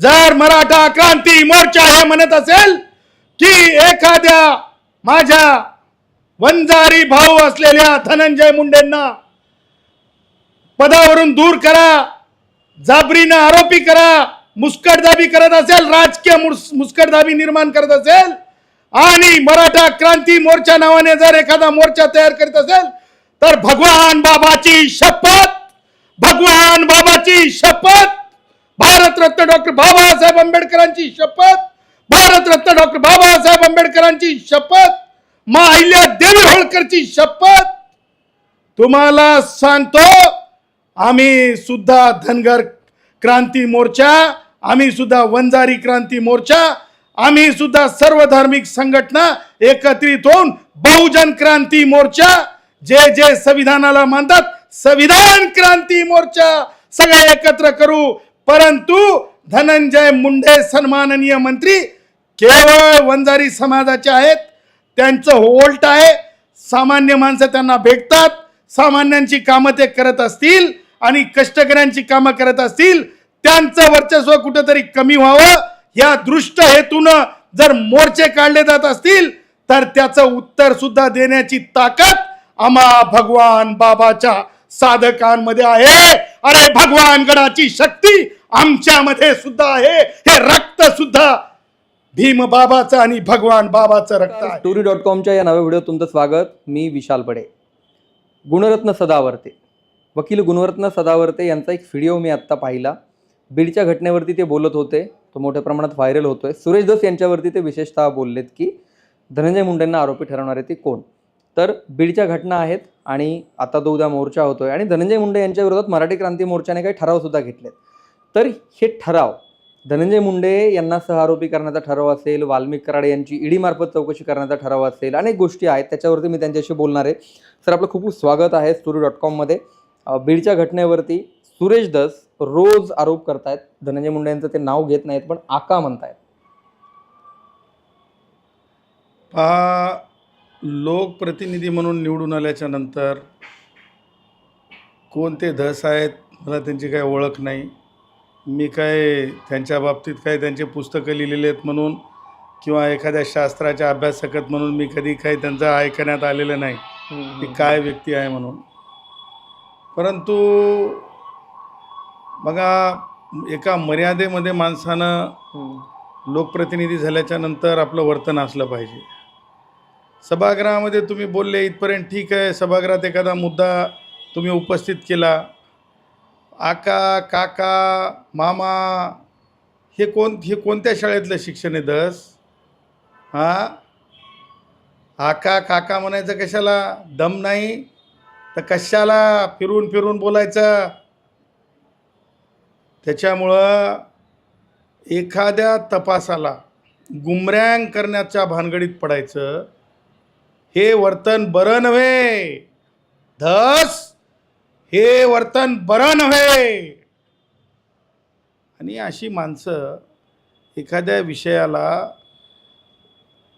जर मराठा क्रांती मोर्चा हे म्हणत असेल की एखाद्या माझ्या वंजारी भाऊ असलेल्या धनंजय मुंडेंना पदावरून दूर करा जाबरीनं आरोपी करा मुस्कटदाबी करत असेल राजकीय मुस्कटदाबी निर्माण करत असेल आणि मराठा क्रांती मोर्चा नावाने जर एखादा मोर्चा तयार करीत असेल तर भगवान बाबाची शपथ भगवान बाबाची शपथ भारतरत्न डॉक्टर बाबासाहेब आंबेडकरांची शपथ भारतरत्न डॉक्टर बाबासाहेब आंबेडकरांची शपथ मा अहिल्या देवी होळकरची शपथ. तुम्हाला सांगतो आम्ही सुद्धा धनगर क्रांती मोर्चा आम्ही सुद्धा वंजारी क्रांती मोर्चा आम्ही सुद्धा सर्व धार्मिक संघटना एकत्रित होऊन बहुजन क्रांती मोर्चा जे जे संविधानाला मानतात संविधान क्रांती मोर्चा सगळे एकत्र करू परंतु धनंजय मुंडे सन्माननीय मंत्री केवळ वंजारी समाजाचे आहेत. त्यांचं होल्ट आहे. सामान्य माणसं त्यांना भेटतात. सामान्यांची कामं ते करत असतील आणि कष्टकऱ्यांची कामं करत असतील. त्यांचं वर्चस्व कुठंतरी कमी व्हावं. या दृष्ट हेतून जर मोर्चे काढले जात असतील तर त्याचं उत्तर सुद्धा देण्याची ताकद आम्हा भगवान बाबाच्या साधकांमध्ये आहे. अरे भगवान गडाची शक्ती आमच्यामध्ये सुद्धा आहे. हे रक्त सुद्धा भीम बाबाचं आणि भगवान बाबाचं रक्त आहे. स्टोरी डॉट कॉमच्या या नव्या व्हिडिओत तुमचं स्वागत. मी विशाल पडे. गुणरत्न सदावर्ते. वकील गुणरत्न सदावर्ते यांचा एक व्हिडिओ मी आत्ता पाहिला. बीडच्या घटनेवरती ते बोलत होते. तो मोठ्या प्रमाणात व्हायरल होतोय. सुरेश दस यांच्यावरती ते विशेषतः बोललेत की धनंजय मुंडेंना आरोपी ठरवणारे ते कोण? तर बीडच्या घटना आहेत आणि आता तो उद्या मोर्चा होतोय. आणि धनंजय मुंडे यांच्या विरोधात मराठी क्रांती मोर्चाने काही ठराव सुद्धा घेतलेत. तर हे ठराव धनंजय मुंडे यांना सहआरोपी करण्याचा ठराव असेल वाल्मिक कराडे यांची ईडीमार्फत चौकशी करण्याचा ठराव असेल अनेक गोष्टी आहेत त्याच्यावरती मी त्यांच्याशी बोलणार आहे. सर आपलं खूप खूप स्वागत आहे स्टोरी डॉट कॉममध्ये बीडच्या घटनेवरती सुरेश दस रोज आरोप करतायत. धनंजय मुंडे यांचं ते नाव घेत नाहीत पण आका म्हणतायत. पहा लोकप्रतिनिधी म्हणून निवडून आल्याच्यानंतर कोणते धस आहेत मला त्यांची काही ओळख नाही. मी काय त्यांच्या बाबतीत काय त्यांचे पुस्तकं लिहिलेले आहेत म्हणून किंवा एखाद्या शास्त्राच्या अभ्यासकत म्हणून मी कधी काही त्यांचं ऐकण्यात आलेलं नाही. ती काय व्यक्ती आहे म्हणून. परंतु बघा एका मर्यादेमध्ये माणसानं. लोकप्रतिनिधी झाल्याच्यानंतर आपलं वर्तन असलं पाहिजे. सभागृहामध्ये तुम्ही बोलले इथपर्यंत ठीक आहे सभागृहात एखादा मुद्दा तुम्ही उपस्थित केला आका काका मामा हे कोण हे कोणत्या शाळेतलं शिक्षण आहे दस? हां? आका काका म्हणायचं कशाला? दम नाही? तर कशाला फिरून फिरून बोलायचं? त्याच्यामुळं एखाद्या तपासाला गुमरँग करण्याच्या भानगडीत पडायचं. हे वर्तन बरं नव्हे. धस हे वर्तन बरं नव्हे आणि अशी माणसं एखाद्या विषयाला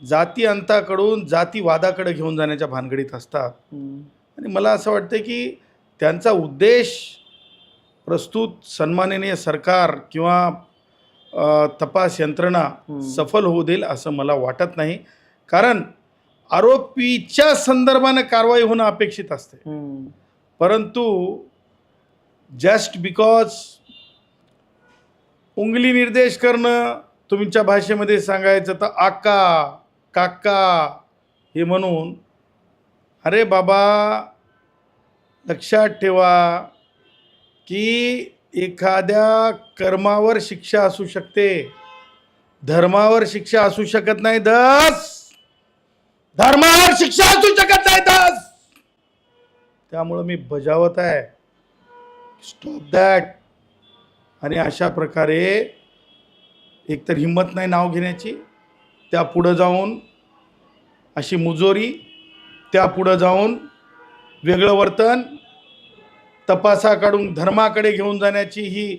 जाती अंताकडून जातीवादाकडे घेऊन जाण्याच्या भानगडीत असतात. आणि मला असं वाटतं की त्यांचा उद्देश प्रस्तुत सन्माननीय सरकार किंवा तपास यंत्रणा. सफल होऊ देईल असं मला वाटत नाही कारण आरोपीच्या संदर्भानं कारवाई होणं अपेक्षित असते. परंतु जस्ट बिकॉज उंगली निर्देश करणं तुमच्या भाषेमध्ये सांगायचं तर आका काका हे म्हणून अरे बाबा लक्षात ठेवा की एखाद्या कर्मावर शिक्षा असू शकते. धर्मावर शिक्षा असू शकत नाही दस धर्मावर शिक्षा असू शकत नाही दस त्यामुळं मी बजावत आहे. स्टॉप दॅट आणि अशा प्रकारे एकतर हिंमत नाही नाव घेण्याची त्या पुढं जाऊन अशी मुजोरी त्या पुढं जाऊन वेगळं वर्तन तपासाकडून धर्माकडे घेऊन जाण्याची ही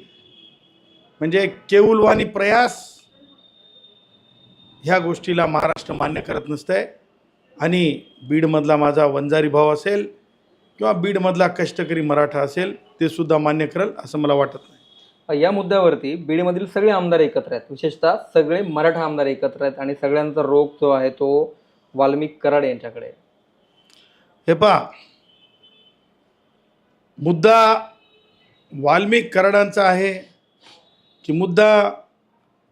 म्हणजे केऊलवाणी प्रयास ह्या गोष्टीला महाराष्ट्र मान्य करत नसतंय. आणि बीडमधला माझा वंजारी भाव असेल किंवा बीडमधला कष्टकरी मराठा असेल ते सुद्धा मान्य करेल असं मला वाटत नाही या मुद्द्यावरती बीडमधील सगळे आमदार एकत्र आहेत विशेषतः सगळे मराठा आमदार एकत्र आहेत आणि सगळ्यांचा रोग जो आहे तो वाल्मिक कराड यांच्याकडे. हे पहा मुद्दा वाल्मिक कराडांचा आहे की मुद्दा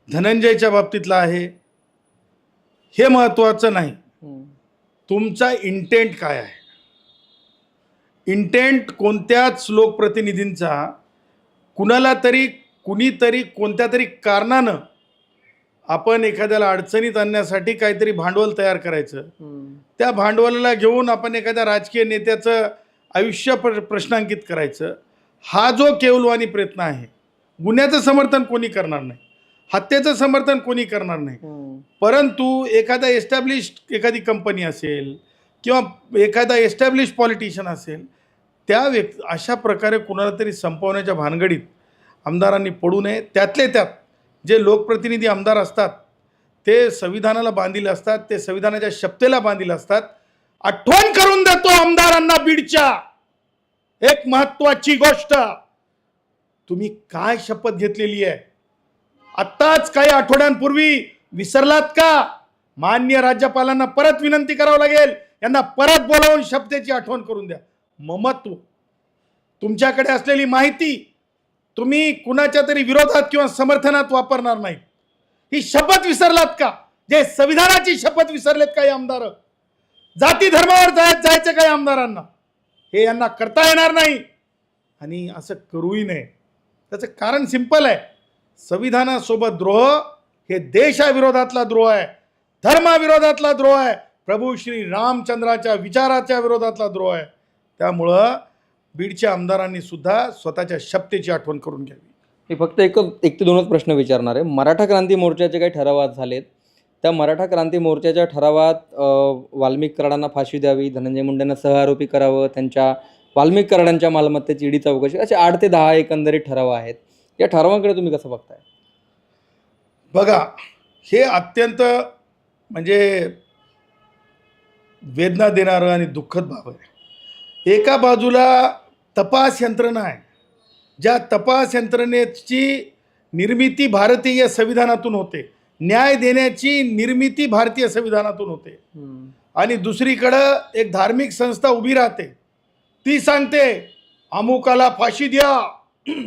धनंजयच्या बाबतीतला आहे हे महत्त्वाचं नाही. तुमचा इंटेंट काय आहे इंटेंट कोणत्याच लोकप्रतिनिधींचा कुणाला तरी कुणीतरी कोणत्या तरी कारणानं आपण एखाद्याला अडचणीत आणण्यासाठी काहीतरी भांडवल तयार करायचं. त्या भांडवलाला घेऊन आपण एखाद्या राजकीय नेत्याचं आयुष्य प्र प्रश्नांकित करायचं हा जो केवलवानी प्रयत्न आहे गुन्ह्याचं समर्थन कोणी करणार नाही हत्येचं समर्थन कोणी करणार नाही. परंतु एखादा एस्टॅब्लिश एखादी कंपनी असेल किंवा एखादा एस्टॅब्लिश पॉलिटिशियन असेल त्या व्यक् अशा प्रकारे कुणाला तरी संपवण्याच्या भानगडीत आमदारांनी पडू नये. त्यातले त्यात जे लोकप्रतिनिधी आमदार असतात ते संविधानाला बांधील असतात ते संविधानाच्या शपथेला बांधील असतात. आठवण करून देतो आमदारांना बीडच्या. एक महत्वाची गोष्ट तुम्ही काय शपथ घेतलेली आहे? आत्ताच काही आठवड्यांपूर्वी विसरलात का? मान्य राज्यपालांना परत विनंती करावं लागेल. यांना परत बोलावून शपथेची आठवण करून द्या. ममत्व. तुमच्याकडे असलेली माहिती तुम्ही कुणाच्या तरी विरोधात किंवा समर्थनात वापरणार नाही. ही शपथ विसरलात का? जे संविधानाची शपथ विसरलेत काही आमदार? जाती धर्मावर जाय जायचं काही आमदारांना? हे यांना करता येणार नाही. आणि असं करूही नये. त्याचं कारण सिंपल आहे. संविधानासोबत द्रोह हे देशाविरोधातला द्रोह आहे. धर्माविरोधातला द्रोह आहे. प्रभू श्री रामचंद्राच्या विचाराच्या विरोधातला द्रोह आहे. त्यामुळं बीडच्या आमदारांनी सुद्धा स्वतःच्या शपथेची आठवण करून घ्यावी. मी फक्त एक एक ते दोनच प्रश्न विचारणार आहे. मराठा क्रांती मोर्चाचे काही ठराव आज झालेत. त्या मराठा क्रांती मोर्चाच्या ठरावात वाल्मिक कराडांना फाशी द्यावी धनंजय मुंडेंना सहआरोपी करावं त्यांच्या वाल्मिक कराडांच्या मालमत्तेची ईडी चौकशी असे आठ ते दहा एकंदरीत ठराव आहेत. या ठरावांकडे तुम्ही कसं बघताय? बघा हे अत्यंत म्हणजे वेदना देणारं आणि दुःखद बाब आहे. एका बाजूला तपास यंत्रणा आहे. ज्या तपास यंत्रणेची निर्मिती भारतीय संविधानातून होते. न्याय देण्याची निर्मिती भारतीय संविधानातून होते. आणि दुसरीकडं एक धार्मिक संस्था उभी राहते. ती सांगते अमुकाला फाशी द्या.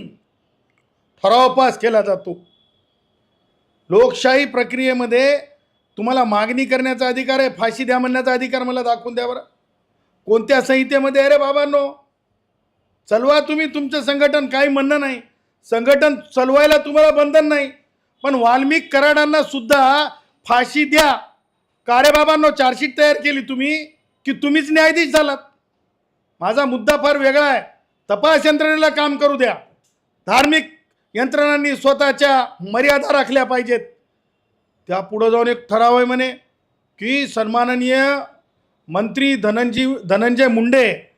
ठराव पास केला जातो. लोकशाही प्रक्रियेमध्ये तुम्हाला मागणी करण्याचा अधिकार आहे फाशी द्या म्हणण्याचा अधिकार मला दाखवून द्या बरं. कोणत्या संहितेमध्ये अरे बाबांनो? चलवा तुम्ही तुमचं संघटन काही म्हणणं नाही. संघटन चलवायला तुम्हाला बंधन नाही. पण वाल्मिक कराडांना सुद्धा फाशी द्या. का रे बाबांनो चार्जशीट तयार केली तुम्ही? की तुम्हीच न्यायाधीश झालात? माझा मुद्दा फार वेगळा आहे. तपास यंत्रणेला काम करू द्या. धार्मिक यंत्रणांनी स्वतःच्या मर्यादा राखल्या पाहिजेत. त्या पुढं जाऊन एक ठराव आहे म्हणे की सन्माननीय मंत्री धनंजी धनंजय मुंडे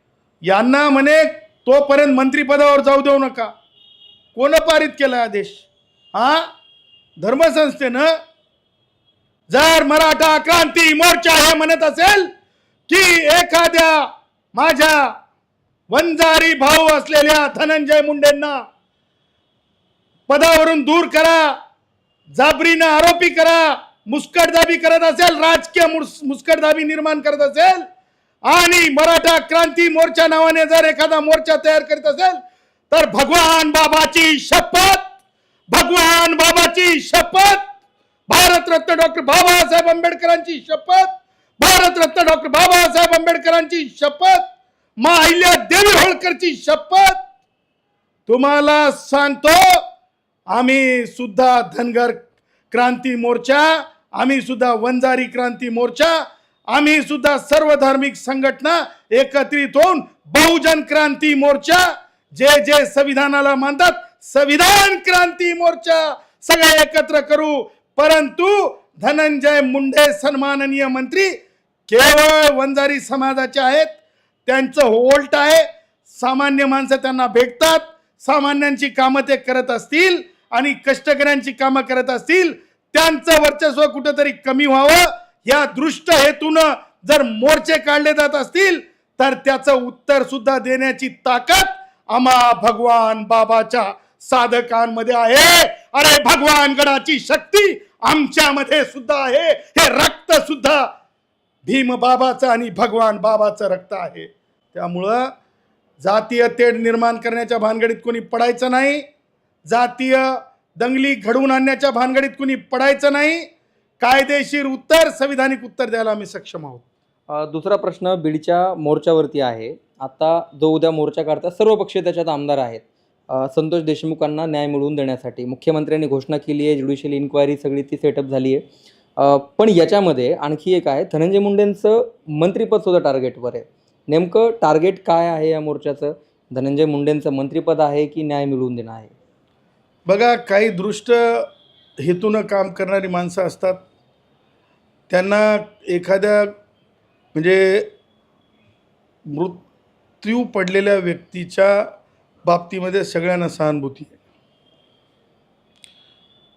यांना म्हणे तोपर्यंत मंत्रिपदावर जाऊ देऊ नका. कोण पारित केला आदेश? हा? धर्मसंस्थेनं? जर मराठा क्रांती मोर्चा हे म्हणत असेल की एखाद्या माझ्या वंजारी भाऊ असलेल्या धनंजय मुंडेंना पदावरून दूर करा जाबरीनं आरोपी करा मुस्कटदाबी करत असेल राजकीय मुस्कटदाबी निर्माण करत असेल आणि मराठा क्रांती मोर्चा नावाने जर एखादा मोर्चा तयार करीत असेल तर भगवान बाबाची शपथ भगवान बाबाची शपथ भारतरत्न डॉक्टर बाबासाहेब आंबेडकरांची शपथ भारतरत्न डॉक्टर बाबासाहेब आंबेडकरांची शपथ मा अहिल्या देवी होळकरची शपथ. तुम्हाला सांगतो आम्ही सुद्धा धनगर क्रांती मोर्चा आम्ही सुद्धा वंजारी क्रांती मोर्चा आम्ही सुद्धा सर्व धार्मिक संघटना एकत्रित होऊन बहुजन क्रांती मोर्चा जे जे संविधानाला मानतात संविधान क्रांती मोर्चा सगळे एकत्र करू. परंतु धनंजय मुंडे सन्माननीय मंत्री केवळ वंजारी समाजाचे आहेत त्यांचं होल्ट आहे. सामान्य माणसं त्यांना भेटतात सामान्यांची कामं ते करत असतील. आणि कष्टकऱ्यांची कामं करत असतील त्यांचं वर्चस्व कुठंतरी कमी व्हावं. या दृष्ट हेतून जर मोर्चे काढले जात असतील तर त्याचं उत्तर सुद्धा देण्याची ताकद आम्हा भगवान बाबाच्या साधकांमध्ये आहे. अरे भगवान गणाची शक्ती आमच्यामध्ये सुद्धा आहे. हे रक्त सुद्धा भीम बाबाचं आणि भगवान बाबाचं रक्त आहे. त्यामुळं जातीय तेढ निर्माण करण्याच्या भानगडीत कोणी पडायचं नाही. जातीय दंगली घडवून आणण्याच्या भानगडीत कुणी पडायचं नाही. कायदेशीर उत्तर संविधानिक उत्तर द्यायला आम्ही सक्षम आहोत. दुसरा प्रश्न बीडच्या मोर्चावरती आहे. आता जो उद्या मोर्चा काढता सर्व पक्ष त्याच्यात आमदार आहेत. संतोष देशमुखांना न्याय मिळवून देण्यासाठी मुख्यमंत्र्यांनी घोषणा केली आहे ज्युडिशियल इन्क्वायरी सगळी ती सेटअप झाली आहे. पण याच्यामध्ये आणखी एक आहे धनंजय मुंडेंचं मंत्रिपद सुद्धा टार्गेटवर आहे. नेमकं टार्गेट काय आहे या मोर्चाचं? धनंजय मुंडेंचं मंत्रिपद आहे की न्याय मिळवून देणं आहे? बघा काही दृष्ट हेतूनं काम करणारी माणसं असतात. त्यांना एखाद्या म्हणजे मृत्यू पडलेल्या व्यक्तीच्या बाबतीमध्ये सगळ्यांना सहानुभूती आहे.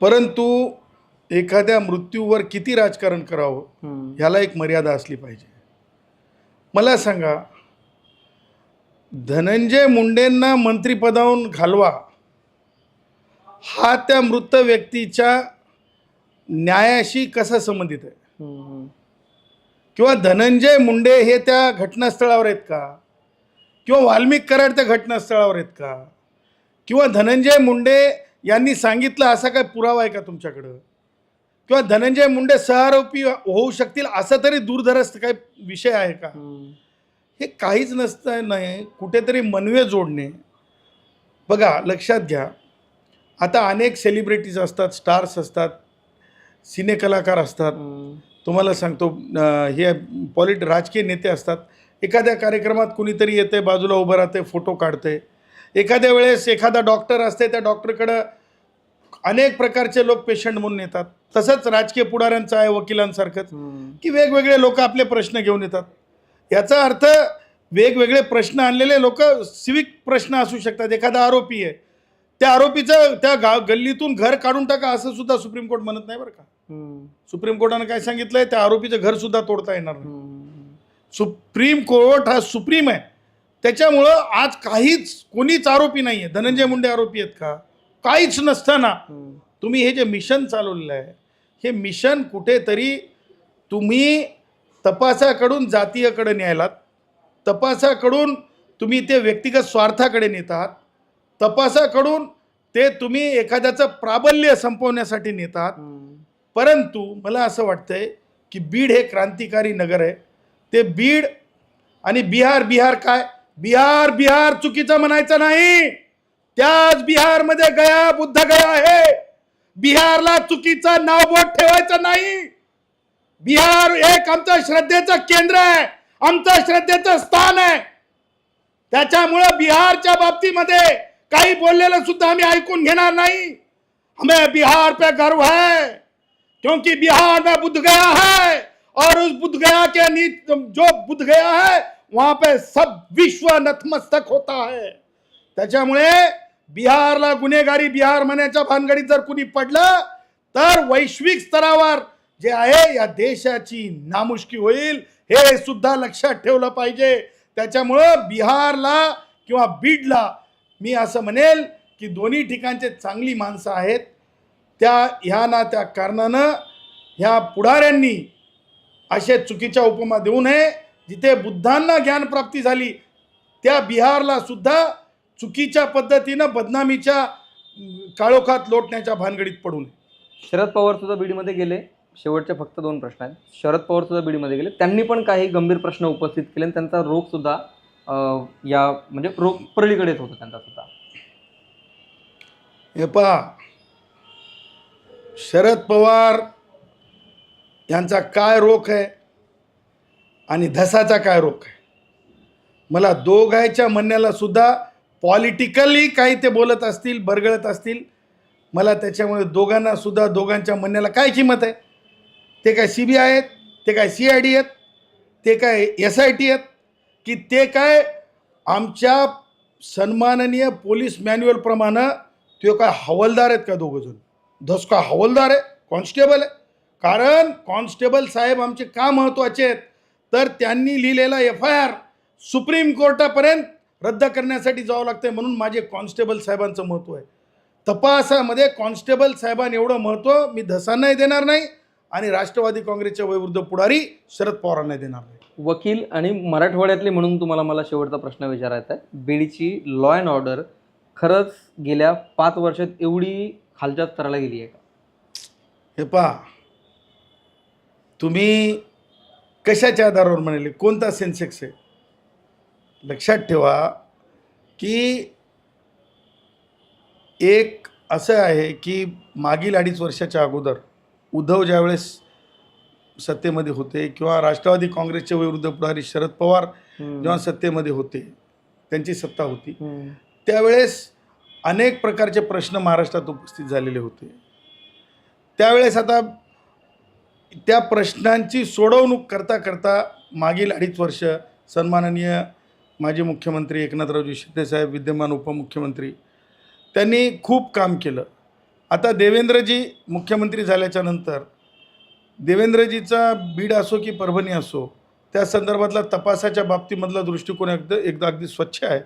परंतु एखाद्या मृत्यूवर किती राजकारण करावं ह्याला एक मर्यादा असली पाहिजे. मला सांगा धनंजय मुंडेंना मंत्रिपदावरून घालवा हा त्या मृत व्यक्तीच्या न्यायाशी कसा संबंधित आहे? किंवा धनंजय मुंडे हे त्या घटनास्थळावर आहेत का? किंवा वाल्मिक कराड त्या घटनास्थळावर आहेत का? किंवा धनंजय मुंडे यांनी सांगितलं असा काय पुरावा आहे का तुमच्याकडं? किंवा धनंजय मुंडे सहआरोपी होऊ शकतील असा तरी दूरदरस्त काय विषय आहे का? हे काहीच नसतं नाही. कुठेतरी मनवे जोडणे. बघा लक्षात घ्या. आता अनेक सेलिब्रिटीज असतात स्टार्स असतात सिने कलाकार असतात. तुम्हाला सांगतो हे पॉलिट राजकीय नेते असतात. एखाद्या कार्यक्रमात कुणीतरी येते बाजूला उभं राहते फोटो काढते. एखाद्या वेळेस एखादा डॉक्टर असते त्या डॉक्टरकडं अनेक प्रकारचे लोक पेशंट म्हणून येतात. तसंच राजकीय पुढाऱ्यांचं आहे वकिलांसारखंच की वेगवेगळे लोक आपले प्रश्न घेऊन येतात. याचा अर्थ वेगवेगळे प्रश्न आणलेले लोक सिविक प्रश्न असू शकतात. एखादा आरोपी आहे त्या आरोपीचं त्या गाव गल्लीतून घर काढून टाका असं सुद्धा सुप्रीम कोर्ट म्हणत नाही बरं का. सुप्रीम कोर्टानं काय सांगितलंय त्या आरोपीचं घर सुद्धा तोडता येणार नाही. सुप्रीम कोर्ट हा सुप्रीम आहे. त्याच्यामुळं आज काहीच कोणीच आरोपी नाही आहे धनंजय मुंडे आरोपी आहेत का? काहीच नसताना तुम्ही हे जे मिशन चालवलेलं आहे हे मिशन कुठेतरी तुम्ही तपासाकडून जातीयकडे न्यायलात. तपासाकडून तुम्ही ते व्यक्तिगत स्वार्थाकडे नेत आहात तपासाकडून ते तुम्ही एखाद्याचं प्राबल्य संपवण्यासाठी नेत आहात परंतु मला असं वाटतंय की बीड हे क्रांतिकारी नगर आहे. ते बीड आणि बिहार बिहार काय? बिहार बिहार चुकीचं म्हणायचं नाही. त्याच बिहारमध्ये गया बुद्ध गया आहे. बिहारला चुकीचं नावबोट ठेवायचं नाही. बिहार एक आमचं श्रद्धेचं केंद्र आहे. आमचं श्रद्धेचं स्थान आहे. त्याच्यामुळं बिहारच्या बाबतीमध्ये काही बोललेलं सुद्धा आम्ही ऐकून घेणार नाही. हमें बिहार पे गर्व है क्योंकि बिहार में बुद्ध गया है और उस बुद्ध गया के नीच जो बुद्ध गया है वहां पे सब विश्व नतमस्तक होता है। त्याच्यामुळे बिहारला गुन्हेगारी बिहार म्हणायच्या भानगडीत जर कुणी पडलं तर वैश्विक स्तरावर जे आहे या देशाची नामुष्की होईल हे सुद्धा लक्षात ठेवलं पाहिजे. त्याच्यामुळं बिहारला किंवा बीडला मी असं म्हणेल की दोन्ही ठिकाणचे चांगली माणसं आहेत. त्या ह्या ना त्या कारणानं ह्या पुढाऱ्यांनी अशा चुकीच्या उपमा देऊ नये. जिथे बुद्धांना ज्ञानप्राप्ती झाली त्या बिहारला सुद्धा चुकीच्या पद्धतीनं बदनामीच्या काळोखात लोटण्याच्या भानगडीत पडू नये. शरद पवार सुद्धा बीडमध्ये गेले. शेवटचे फक्त दोन प्रश्न आहेत. शरद पवार सुद्धा बीडमध्ये गेले. त्यांनी पण काही गंभीर प्रश्न उपस्थित केले आणि त्यांचा रोग सुद्धा या म्हणजे रोग येत होता त्यांचा सुद्धा हे पहा. शरद पवार यांचा काय रोख आहे आणि धसाचा काय रोख आहे? मला दोघायच्या म्हणण्याला सुद्धा पॉलिटिकली काही ते बोलत असतील बरगळत असतील मला त्याच्यामुळे दोघांना सुद्धा दोघांच्या म्हणण्याला काय किंमत आहे? ते काय सी बी आय आहेत? ते काय सी आय डी आहेत? ते काय एस आय टी आहेत? की ते काय आमच्या सन्माननीय पोलीस मॅन्युअलप्रमाणे ते काय हवालदार आहेत का दोघंजण धसका हवलदार हवालदार आहे कॉन्स्टेबल आहे. कारण कॉन्स्टेबल साहेब आमचे का महत्त्वाचे आहेत? तर त्यांनी लिहिलेला एफ आय आर सुप्रीम कोर्टापर्यंत रद्द करण्यासाठी जावं लागतं म्हणून माझे कॉन्स्टेबल साहेबांचं महत्त्व आहे. तपासामध्ये कॉन्स्टेबल साहेबांनी एवढं महत्त्व मी धसांनाही देणार नाही आणि राष्ट्रवादी काँग्रेसच्या वयोवृद्ध पुढारी शरद पवारांनाही देणार नाही. वकील आणि मराठवाड्यातले म्हणून तुम्हाला मला शेवटचा प्रश्न विचारायचा आहे. बीडची लॉ अँड ऑर्डर खरंच गेल्या पाच वर्षात एवढी खालच्या स्तराला गेली आहे का? हे पहा. तुम्ही कशाच्या आधारावर म्हणाले? कोणता सेन्सेक्स आहे? लक्षात ठेवा की एक असं आहे की मागील अडीच वर्षाच्या अगोदर उद्धव ज्यावेळेस सत्तेमध्ये होते किंवा राष्ट्रवादी काँग्रेसचे विरुद्ध पुढारी शरद पवार जेव्हा सत्तेमध्ये होते त्यांची सत्ता होती. त्यावेळेस अनेक प्रकारचे प्रश्न महाराष्ट्रात उपस्थित झालेले होते. त्यावेळेस आता त्या प्रश्नांची सोडवणूक करता करता मागील अडीच वर्ष सन्माननीय माजी मुख्यमंत्री एकनाथरावजी शिंदेसाहेब विद्यमान उपमुख्यमंत्री त्यांनी खूप काम केलं. आता देवेंद्रजी मुख्यमंत्री झाल्याच्यानंतर देवेंद्रजीचा बीड असो की परभणी असो त्या संदर्भातला तपासाच्या बाबतीमधला दृष्टिकोन एकदा एकदा अगदी स्वच्छ आहे.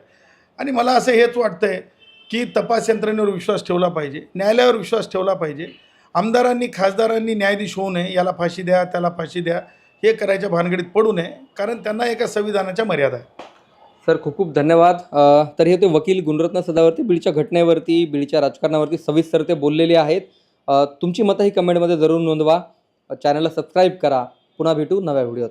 आणि मला असं हेच वाटतं आहे की तपास यंत्रणेवर विश्वास ठेवला पाहिजे न्यायालयावर विश्वास ठेवला पाहिजे. आमदारांनी खासदारांनी न्यायाधीश होऊ नये याला फाशी द्या त्याला फाशी द्या हे करायच्या भानगडीत पडू नये कारण त्यांना एका संविधानाच्या मर्यादा आहे सर खूप खूप धन्यवाद. तर हे ते वकील गुणरत्न सदावरती. बीडच्या घटनेवरती बीडच्या राजकारणावरती सविस्तर ते बोललेले आहेत. तुमची मतं ही कमेंटमध्ये जरूर नोंदवा. चॅनलला सबस्क्राईब करा. पुन्हा भेटू नव्या व्हिडिओत.